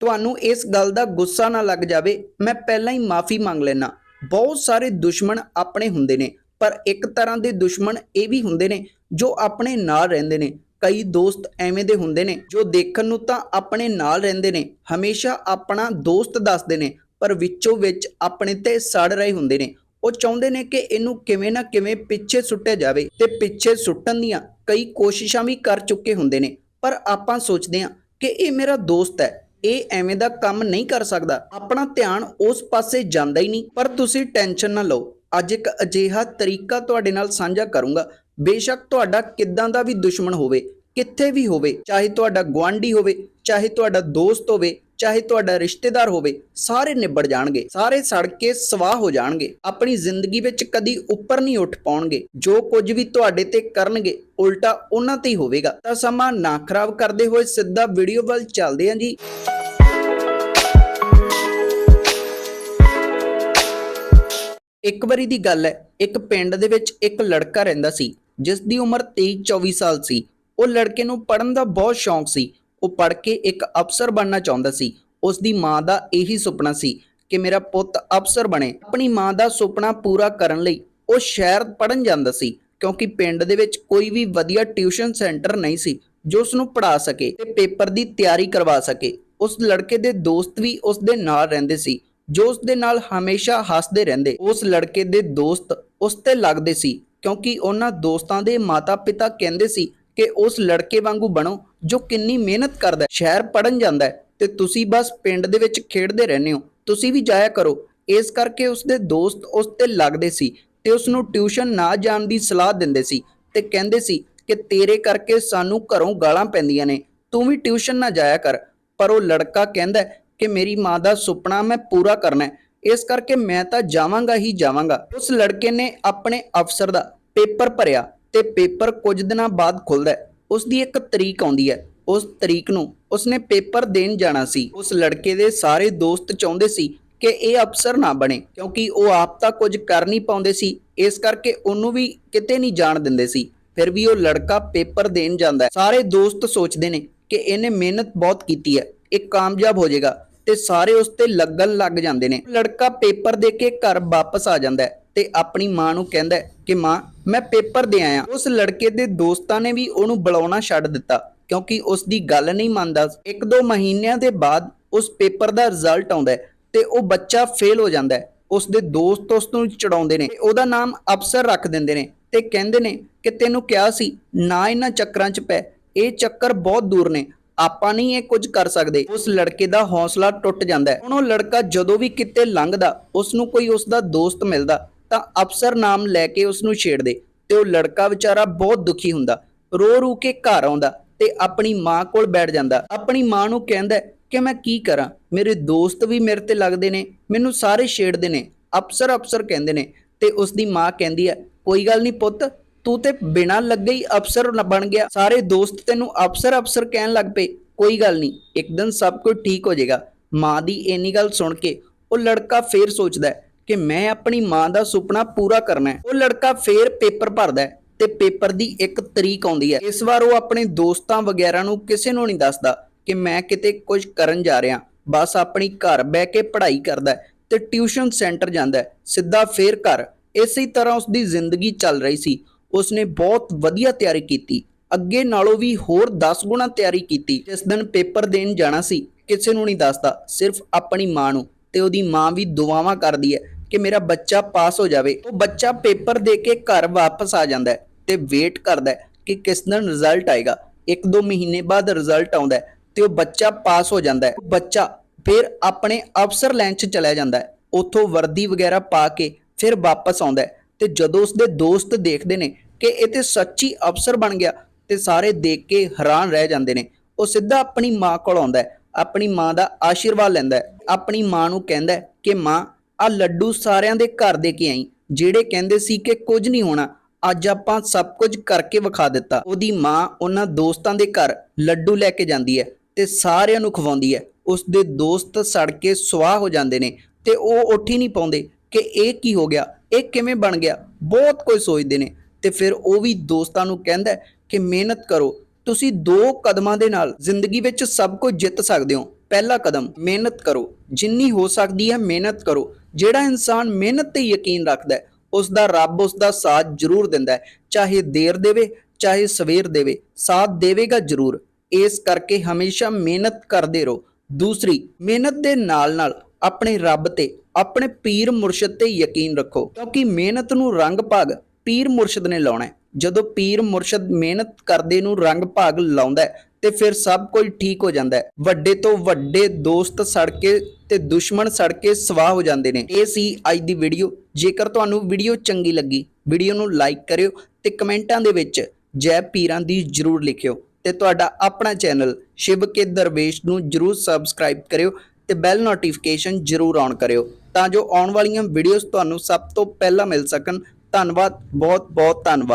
ਤੁਹਾਨੂੰ ਇਸ ਗੱਲ ਦਾ ਗੁੱਸਾ ਨਾ ਲੱਗ ਜਾਵੇ, ਮੈਂ ਪਹਿਲਾਂ ਹੀ ਮਾਫੀ ਮੰਗ ਲੈਣਾ ਬਹੁਤ ਸਾਰੇ ਦੁਸ਼ਮਣ ਆਪਣੇ ਹੁੰਦੇ ਨੇ, ਪਰ ਇੱਕ ਤਰ੍ਹਾਂ ਦੇ ਦੁਸ਼ਮਣ ਇਹ ਵੀ ਹੁੰਦੇ ਨੇ ਜੋ ਆਪਣੇ ਨਾਲ ਰਹਿੰਦੇ ਨੇ। ਕਈ ਦੋਸਤ ਐਵੇਂ ਦੇ ਹੁੰਦੇ ਨੇ ਜੋ ਦੇਖਣ ਨੂੰ ਤਾਂ ਆਪਣੇ ਨਾਲ ਰਹਿੰਦੇ ਨੇ, ਹਮੇਸ਼ਾ ਆਪਣਾ ਦੋਸਤ ਦੱਸਦੇ ਨੇ, ਪਰ ਵਿੱਚੋਂ ਵਿੱਚ ਆਪਣੇ ਤੇ ਸੜ ਰਹੇ ਹੁੰਦੇ ਨੇ। ਉਹ ਚਾਹੁੰਦੇ ਨੇ ਕਿ ਇਹਨੂੰ ਕਿਵੇਂ ਨਾ ਕਿਵੇਂ ਪਿੱਛੇ ਸੁੱਟਿਆ ਜਾਵੇ ਤੇ ਪਿੱਛੇ ਸੁੱਟਣ ਦੀਆਂ ਕਈ ਕੋਸ਼ਿਸ਼ਾਂ ਵੀ ਕਰ ਚੁੱਕੇ ਹੁੰਦੇ ਨੇ। ਪਰ ਆਪਾਂ ਸੋਚਦੇ ਹਾਂ ਕਿ ਇਹ ਮੇਰਾ ਦੋਸਤ ਹੈ। ਇਹ ਐਵੇਂ ਦਾ ਕੰਮ ਨਹੀਂ ਕਰ ਸਕਦਾ। ਆਪਣਾ ਧਿਆਨ ਉਸ ਪਾਸੇ ਜਾਂਦਾ ਹੀ ਨਹੀਂ। ਪਰ ਤੁਸੀਂ ਟੈਨਸ਼ਨ ਨਾ ਲਓ। ਅੱਜ ਇੱਕ ਅਜਿਹਾ ਤਰੀਕਾ ਤੁਹਾਡੇ ਨਾਲ ਸਾਂਝਾ ਕਰੂੰਗਾ। ਬੇਸ਼ੱਕ ਤੁਹਾਡਾ ਕਿੱਦਾਂ ਦਾ ਵੀ ਦੁਸ਼ਮਣ ਹੋਵੇ, ਕਿੱਥੇ ਵੀ ਹੋਵੇ, ਚਾਹੇ ਤੁਹਾਡਾ ਗੁਆਂਢੀ ਹੋਵੇ, ਚਾਹੇ ਤੁਹਾਡਾ ਦੋਸਤ ਹੋਵੇ ਚਾਹੇ ਤੁਹਾਡਾ ਰਿਸ਼ਤੇਦਾਰ ਹੋਵੇ, ਸਾਰੇ ਨਿਬੜ ਜਾਣਗੇ, ਸਾਰੇ ਸੜ ਕੇ ਸਵਾਹ ਹੋ ਜਾਣਗੇ, ਆਪਣੀ ਜ਼ਿੰਦਗੀ ਵਿੱਚ ਕਦੀ ਉੱਪਰ ਨਹੀਂ ਉੱਠ ਪਾਉਣਗੇ, ਜੋ ਕੁਝ ਵੀ ਤੁਹਾਡੇ ਤੇ ਕਰਨਗੇ, ਉਲਟਾ ਉਹਨਾਂ ਤੇ ਹੀ ਹੋਵੇਗਾ। ਤਾਂ ਸਮਾਂ ਨਾ ਖਰਾਬ ਕਰਦੇ ਹੋਏ ਸਿੱਧਾ ਵੀਡੀਓ ਵੱਲ ਚੱਲਦੇ ਹਾਂ ਜੀ। ਇੱਕ ਵਾਰੀ ਦੀ ਗੱਲ ਹੈ, ਇੱਕ ਪਿੰਡ ਦੇ ਵਿੱਚ ਇੱਕ ਲੜਕਾ ਰਹਿੰਦਾ ਸੀ ਜਿਸ ਦੀ ਉਮਰ 23-24 ਸਾਲ ਸੀ। ਉਹ ਲੜਕੇ ਨੂੰ ਪੜਨ ਦਾ ਬਹੁਤ ਸ਼ੌਂਕ ਸੀ। ਉਹ ਪੜ ਕੇ ਇੱਕ ਅਫਸਰ ਬਣਨਾ ਚਾਹੁੰਦਾ ਸੀ। ਉਸ ਦੀ ਮਾਂ ਦਾ ਇਹੀ ਸੁਪਨਾ ਸੀ ਕਿ ਮੇਰਾ ਪੁੱਤ ਅਫਸਰ ਬਣੇ। ਆਪਣੀ ਮਾਂ ਦਾ ਸੁਪਨਾ ਪੂਰਾ ਕਰਨ ਲਈ ਉਹ ਸ਼ਹਿਰ ਪੜਨ ਜਾਂਦਾ ਸੀ ਕਿਉਂਕਿ ਪਿੰਡ ਦੇ ਵਿੱਚ ਕੋਈ ਵੀ ਵਧੀਆ ਟਿਊਸ਼ਨ ਸੈਂਟਰ ਨਹੀਂ ਸੀ ਜੋ ਉਸ ਨੂੰ ਪੜ੍ਹਾ ਸਕੇ ਤੇ ਪੇਪਰ ਦੀ ਤਿਆਰੀ ਕਰਵਾ ਸਕੇ। ਉਸ ਲੜਕੇ ਦੇ ਦੋਸਤ ਵੀ ਉਸ ਦੇ ਨਾਲ ਰਹਿੰਦੇ ਸੀ, ਜੋ ਉਸ ਦੇ ਨਾਲ ਹਮੇਸ਼ਾ ਹੱਸਦੇ ਰਹਿੰਦੇ। ਉਸ ਲੜਕੇ ਦੇ ਦੋਸਤ ਉਸ ਤੇ ਲੱਗਦੇ ਸੀ ਕਿਉਂਕਿ ਉਹਨਾਂ ਦੋਸਤਾਂ ਦੇ ਮਾਤਾ-ਪਿਤਾ ਕਹਿੰਦੇ ਸੀ ਕਿ ਉਸ ਲੜਕੇ ਵਾਂਗੂ ਬਣੋ ਜੋ ਕਿੰਨੀ ਮਿਹਨਤ ਕਰਦਾ ਹੈ, ਸ਼ਹਿਰ ਪੜਨ ਜਾਂਦਾ ਤੇ ਤੁਸੀਂ ਬਸ ਪਿੰਡ ਦੇ ਵਿੱਚ ਖੇਡਦੇ ਰਹਿੰਦੇ ਹੋ ਤੁਸੀਂ ਵੀ ਜਾਇਆ ਕਰੋ। ਇਸ ਕਰਕੇ ਉਸ ਦੋਸਤ ਉਸ ਤੇ ਲੱਗਦੇ ਸੀ ਤੇ ਉਸ ਨੂੰ ਟਿਊਸ਼ਨ ਨਾ ਜਾਣ ਦੀ ਸਲਾਹ ਦਿੰਦੇ ਸੀ ਤੇ ਕਹਿੰਦੇ ਸੀ ਕਿ ਤੇਰੇ ਕਰਕੇ ਸਾਨੂੰ ਘਰੋਂ ਗਾਲਾਂ ਪੈਂਦੀਆਂ ਨੇ ਤੂੰ ਵੀ ਟਿਊਸ਼ਨ ਨਾ ਜਾਇਆ ਕਰ। ਪਰ ਉਹ ਲੜਕਾ ਕਹਿੰਦਾ ਕਿ ਮੇਰੀ ਮਾਂ ਦਾ ਸੁਪਨਾ ਮੈਂ ਪੂਰਾ ਕਰਨਾ ਹੈ ਇਸ ਕਰਕੇ ਮੈਂ ਤਾਂ ਜਾਵਾਂਗਾ ਹੀ ਜਾਵਾਂਗਾ। ਉਸ ਲੜਕੇ ਨੇ ਆਪਣੇ ਅਫਸਰ ਦਾ ਪੇਪਰ ਭਰਿਆ ਤੇ ਪੇਪਰ ਕੁਝ ਦਿਨਾਂ ਬਾਅਦ ਖੁੱਲਦਾ ਹੈ। ਉਸ ਦੀ ਇੱਕ ਤਰੀਕ ਆਉਂਦੀ ਹੈ। ਉਸ ਤਰੀਕ ਨੂੰ ਉਸਨੇ ਪੇਪਰ ਦੇਣ ਜਾਣਾ ਸੀ। ਉਸ ਲੜਕੇ ਦੇ ਸਾਰੇ ਦੋਸਤ ਚਾਹੁੰਦੇ ਸੀ ਕਿ ਇਹ ਅਫਸਰ ਨਾ ਬਣੇ, ਕਿਉਂਕਿ ਉਹ ਆਪ ਤਾਂ ਕੁਝ ਕਰ ਨਹੀਂ ਪਾਉਂਦੇ ਸੀ। ਇਸ ਕਰਕੇ ਉਹਨੂੰ ਵੀ ਕਿਤੇ ਨਹੀਂ ਜਾਣ ਦਿੰਦੇ ਸੀ। ਫਿਰ ਵੀ ਉਹ ਲੜਕਾ ਪੇਪਰ ਦੇਣ ਜਾਂਦਾ ਸਾਰੇ ਦੋਸਤ ਸੋਚਦੇ ਨੇ ਕਿ ਇਹਨੇ ਮਿਹਨਤ ਬਹੁਤ ਕੀਤੀ ਹੈ। ਇਹ ਕਾਮਯਾਬ ਹੋ ਜਾਏਗਾ ਤੇ ਸਾਰੇ ਉਸ ਤੇ ਲੱਗਣ ਲੱਗ ਜਾਂਦੇ ਨੇ। ਲੜਕਾ ਪੇਪਰ ਦੇ ਕੇ ਘਰ ਵਾਪਸ ਆ ਜਾਂਦਾ ਹੈ। ਤੇ ਆਪਣੀ ਮਾਂ ਨੂੰ ਕਹਿੰਦਾ ਕਿ ਮਾਂ, ਮੈਂ ਪੇਪਰ ਦੇ ਆਇਆ। ਉਸ ਲੜਕੇ ਦੇ ਦੋਸਤਾਂ ਨੇ ਵੀ ਉਹਨੂੰ ਬੁਲਾਉਣਾ ਛੱਡ ਦਿੱਤਾ, ਕਿਉਂਕਿ ਉਸ ਦੀ ਗੱਲ ਨਹੀਂ ਮੰਨਦਾ। ਇੱਕ ਦੋ ਮਹੀਨਿਆਂ ਦੇ ਬਾਅਦ ਉਸ ਪੇਪਰ ਦਾ ਰਿਜ਼ਲਟ ਆਉਂਦਾ ਤੇ ਉਹ ਬੱਚਾ ਫੇਲ ਹੋ ਜਾਂਦਾ ਉਸ ਦੇ ਦੋਸਤ ਉਸ ਨੂੰ ਚੜਾਉਂਦੇ ਨੇ, ਉਹਦਾ ਨਾਮ ਅਫਸਰ ਰੱਖ ਦਿੰਦੇ ਨੇ ਤੇ ਕਹਿੰਦੇ ਨੇ ਕਿ ਤੈਨੂੰ ਕਿਹਾ ਸੀ, ਨਾ ਇਹਨਾਂ ਚੱਕਰਾਂ 'ਚ ਪੈ, ਇਹ ਚੱਕਰ ਬਹੁਤ ਦੂਰ ਨੇ, ਆਪਾਂ ਨਹੀਂ ਇਹ ਕੁਝ ਕਰ ਸਕਦੇ। ਉਸ ਲੜਕੇ ਦਾ ਹੌਸਲਾ ਟੁੱਟ ਜਾਂਦਾ ਹੁਣ ਉਹ ਲੜਕਾ ਜਦੋਂ ਵੀ ਕਿਤੇ ਲੰਘਦਾ, ਉਸ ਨੂੰ ਕੋਈ ਉਸ ਦਾ ਦੋਸਤ ਮਿਲਦਾ ਤਾਂ ਅਫਸਰ ਨਾਮ ਲੈ ਕੇ ਉਸ ਨੂੰ ਛੇੜਦੇ ਤੇ ਉਹ ਲੜਕਾ ਵਿਚਾਰਾ ਬਹੁਤ ਦੁਖੀ ਹੁੰਦਾ, ਰੋ ਰੂ ਕੇ ਘਰ ਆਉਂਦਾ ਤੇ ਆਪਣੀ ਮਾਂ ਕੋਲ ਬੈਠ ਜਾਂਦਾ। ਆਪਣੀ ਮਾਂ ਨੂੰ ਕਹਿੰਦਾ ਕਿ ਮੈਂ ਕੀ ਕਰਾਂ? ਮੇਰੇ ਦੋਸਤ ਵੀ ਮੇਰੇ ਤੇ ਲੱਗਦੇ ਨੇ, ਮੈਨੂੰ ਸਾਰੇ ਛੇੜਦੇ ਨੇ, ਅਫਸਰ ਅਫਸਰ ਕਹਿੰਦੇ ਨੇ ਤੇ ਉਸ ਦੀ ਮਾਂ ਕਹਿੰਦੀ ਹੈ ਕੋਈ ਗੱਲ ਨਹੀਂ ਪੁੱਤ, ਤੂੰ ਤੇ ਬਿਨਾਂ ਲੱਗੇ ਹੀ ਅਫਸਰ ਬਣ ਗਿਆ। ਸਾਰੇ ਦੋਸਤ ਤੈਨੂੰ ਅਫਸਰ ਅਫਸਰ ਕਹਿਣ ਲੱਗ ਪਏ। ਕੋਈ ਗੱਲ ਨਹੀਂ ਇੱਕ ਦਿਨ ਸਭ ਕੁਝ ਠੀਕ ਹੋ ਜਾਏਗਾ। ਮਾਂ ਦੀ ਇੰਨੀ ਗੱਲ ਸੁਣ ਕੇ ਉਹ ਲੜਕਾ ਫੇਰ ਸੋਚਦਾ ਹੈ ਕਿ ਮੈਂ ਆਪਣੀ ਮਾਂ ਦਾ ਸੁਪਨਾ ਪੂਰਾ ਕਰਨਾ ਹੈ। ਉਹ ਲੜਕਾ ਫੇਰ ਪੇਪਰ ਭਰਦਾ ਹੈ ਤੇ ਪੇਪਰ ਦੀ ਇੱਕ ਤਰੀਕ ਆਉਂਦੀ ਹੈ। ਇਸ ਵਾਰ ਉਹ ਆਪਣੇ ਦੋਸਤਾਂ ਵਗੈਰਾ ਨੂੰ ਕਿਸੇ ਨੂੰ ਨਹੀਂ ਦੱਸਦਾ ਕਿ ਮੈਂ ਕਿਤੇ ਕੁਝ ਕਰਨ ਜਾ ਰਿਹਾ। ਬਸ ਆਪਣੀ ਘਰ ਬਹਿ ਕੇ ਪੜ੍ਹਾਈ ਕਰਦਾ ਤੇ ਟਿਊਸ਼ਨ ਸੈਂਟਰ ਜਾਂਦਾ ਸਿੱਧਾ ਫੇਰ ਘਰ। ਇਸੇ ਤਰ੍ਹਾਂ ਉਸ ਦੀ ਜ਼ਿੰਦਗੀ ਚੱਲ ਰਹੀ ਸੀ। ਉਸਨੇ ਬਹੁਤ ਵਧੀਆ ਤਿਆਰੀ ਕੀਤੀ। ਅੱਗੇ ਨਾਲੋਂ ਵੀ ਹੋਰ 10 ਗੁਣਾ ਤਿਆਰੀ ਕੀਤੀ। ਜਿਸ ਦਿਨ ਪੇਪਰ ਦੇਣ ਜਾਣਾ ਸੀ, ਕਿਸੇ ਨੂੰ ਨਹੀਂ ਦੱਸਦਾ। ਸਿਰਫ ਆਪਣੀ ਮਾਂ ਨੂੰ ਤੇ ਉਹਦੀ ਮਾਂ ਵੀ ਦੁਆਵਾਂ ਕਰਦੀ ਹੈ। ਕਿ ਮੇਰਾ ਬੱਚਾ ਪਾਸ ਹੋ ਜਾਵੇ, ਉਹ ਬੱਚਾ ਪੇਪਰ ਦੇ ਕੇ ਘਰ ਵਾਪਸ ਆ ਜਾਂਦਾ ਹੈ ਤੇ ਵੇਟ ਕਰਦਾ ਹੈ ਕਿ ਕਿਸ ਦਿਨ ਰਿਜ਼ਲਟ ਆਏਗਾ। ਇੱਕ ਦੋ ਮਹੀਨੇ ਬਾਅਦ ਰਿਜ਼ਲਟ ਆਉਂਦਾ ਹੈ ਤੇ ਉਹ ਬੱਚਾ ਪਾਸ ਹੋ ਜਾਂਦਾ ਹੈ। ਬੱਚਾ ਫਿਰ ਆਪਣੇ ਅਫਸਰ ਲੈਣ 'ਚ ਚਲਾ ਜਾਂਦਾ ਹੈ। ਉੱਥੋਂ ਵਰਦੀ ਵਗੈਰਾ ਪਾ ਕੇ ਫਿਰ ਵਾਪਸ ਆਉਂਦਾ ਹੈ ਤੇ ਜਦੋਂ ਉਸਦੇ ਦੋਸਤ ਦੇਖਦੇ ਨੇ ਕਿ ਇਹ ਤੇ ਸੱਚੀ ਅਫਸਰ ਬਣ ਗਿਆ ਤੇ ਸਾਰੇ ਦੇਖ ਕੇ ਹੈਰਾਨ ਰਹਿ ਜਾਂਦੇ ਨੇ। ਉਹ ਸਿੱਧਾ ਆਪਣੀ ਮਾਂ ਕੋਲ ਆਉਂਦਾ ਹੈ, ਆਪਣੀ ਮਾਂ ਦਾ ਆਸ਼ੀਰਵਾਦ ਲੈਂਦਾ ਹੈ, ਆਪਣੀ ਮਾਂ ਨੂੰ ਕਹਿੰਦਾ ਕਿ ਮਾਂ ਆ ਲੱਡੂ ਸਾਰਿਆਂ ਦੇ ਘਰ ਦੇ ਕੇ ਆਈ, ਜਿਹੜੇ ਕਹਿੰਦੇ ਸੀ ਕਿ ਕੁਝ ਨਹੀਂ ਹੋਣਾ, ਅੱਜ ਆਪਾਂ ਸਭ ਕੁਝ ਕਰਕੇ ਵਿਖਾ ਦਿੱਤਾ। ਉਹਦੀ ਮਾਂ ਉਹਨਾਂ ਦੋਸਤਾਂ ਦੇ ਘਰ ਲੱਡੂ ਲੈ ਕੇ ਜਾਂਦੀ ਹੈ ਤੇ ਸਾਰਿਆਂ ਨੂੰ ਖਵਾਉਂਦੀ ਹੈ। ਉਸ ਦੇ ਦੋਸਤ ਸੜ ਕੇ ਸੁਆਹ ਹੋ ਜਾਂਦੇ ਨੇ ਤੇ ਉਹ ਉੱਠ ਹੀ ਨਹੀਂ ਪਾਉਂਦੇ ਕਿ ਇਹ ਕੀ ਹੋ ਗਿਆ, ਇਹ ਕਿਵੇਂ ਬਣ ਗਿਆ, ਬਹੁਤ ਕੁਝ ਸੋਚਦੇ ਨੇ। ਤੇ ਫਿਰ ਉਹ ਵੀ ਦੋਸਤਾਂ ਨੂੰ ਕਹਿੰਦਾ ਕਿ ਮਿਹਨਤ ਕਰੋ, ਤੁਸੀਂ ਦੋ ਕਦਮਾਂ ਦੇ ਨਾਲ ਜ਼ਿੰਦਗੀ ਵਿੱਚ ਸਭ ਕੁਝ ਜਿੱਤ ਸਕਦੇ ਹੋ। ਪਹਿਲਾ ਕਦਮ, ਮਿਹਨਤ ਕਰੋ। ਜਿੰਨੀ ਹੋ ਸਕਦੀ ਹੈ ਮਿਹਨਤ ਕਰੋ। ਜਿਹੜਾ ਇਨਸਾਨ ਮਿਹਨਤ ਤੇ ਯਕੀਨ ਰੱਖਦਾ ਹੈ ਉਸ ਦਾ ਰੱਬ ਉਸ ਦਾ ਸਾਥ ਜ਼ਰੂਰ ਦਿੰਦਾ ਹੈ, ਚਾਹੇ ਦੇਰ ਦੇਵੇ, ਚਾਹੇ ਸਵੇਰ ਦੇਵੇ, ਸਾਥ ਦੇਵੇਗਾ ਜ਼ਰੂਰ। ਇਸ ਕਰਕੇ ਹਮੇਸ਼ਾ ਮਿਹਨਤ ਕਰਦੇ ਰਹੋ। ਦੂਸਰੀ, ਮਿਹਨਤ ਦੇ ਨਾਲ-ਨਾਲ ਆਪਣੇ ਰੱਬ ਤੇ, ਆਪਣੇ ਪੀਰ ਮੁਰਸ਼ਿਦ ਤੇ ਯਕੀਨ ਰੱਖੋ, ਕਿਉਂਕਿ ਮਿਹਨਤ ਨੂੰ ਰੰਗ ਭਾਗ ਪੀਰ ਮੁਰਸ਼ਿਦ ਨੇ ਲਾਉਣਾ ਹੈ। ਜਦੋਂ ਪੀਰ ਮੁਰਸ਼ਿਦ ਮਿਹਨਤ ਕਰਦੇ ਨੂੰ ਰੰਗ ਭਾਗ ਲਾਉਂਦਾ ਹੈ ਤੇ ਫਿਰ ਸਭ ਕੁਝ ਠੀਕ ਹੋ ਜਾਂਦਾ ਹੈ। ਵੱਡੇ ਤੋਂ ਵੱਡੇ ਦੋਸਤ ਸੜ ਕੇ ਤੇ ਦੁਸ਼ਮਣ ਸੜ ਕੇ ਸਵਾਹ ਹੋ ਜਾਂਦੇ ਨੇ। ਇਹ ਸੀ ਅੱਜ ਦੀ ਵੀਡੀਓ। ਜੇਕਰ ਤੁਹਾਨੂੰ ਵੀਡੀਓ ਚੰਗੀ ਲੱਗੀ, ਵੀਡੀਓ ਨੂੰ ਲਾਈਕ ਕਰਿਓ ਤੇ ਕਮੈਂਟਾਂ ਦੇ ਵਿੱਚ ਜੈ ਪੀਰਾਂ ਦੀ ਜਰੂਰ ਲਿਖਿਓ। ਤੇ ਤੁਹਾਡਾ ਆਪਣਾ ਚੈਨਲ ਸ਼ਿਵ ਕੇ ਦਰਵੇਸ਼ ਨੂੰ ਜਰੂਰ ਸਬਸਕ੍ਰਾਈਬ ਕਰਿਓ ਤੇ ਬੈਲ ਨੋਟੀਫਿਕੇਸ਼ਨ ਜਰੂਰ ਔਨ ਕਰਿਓ ਤਾਂ ਜੋ ਆਉਣ ਵਾਲੀਆਂ ਵੀਡੀਓਜ਼ ਤੁਹਾਨੂੰ ਸਭ ਤੋਂ ਪਹਿਲਾਂ ਮਿਲ ਸਕਣ। ਧੰਨਵਾਦ ਬਹੁਤ ਬਹੁਤ ਧੰਨਵਾਦ।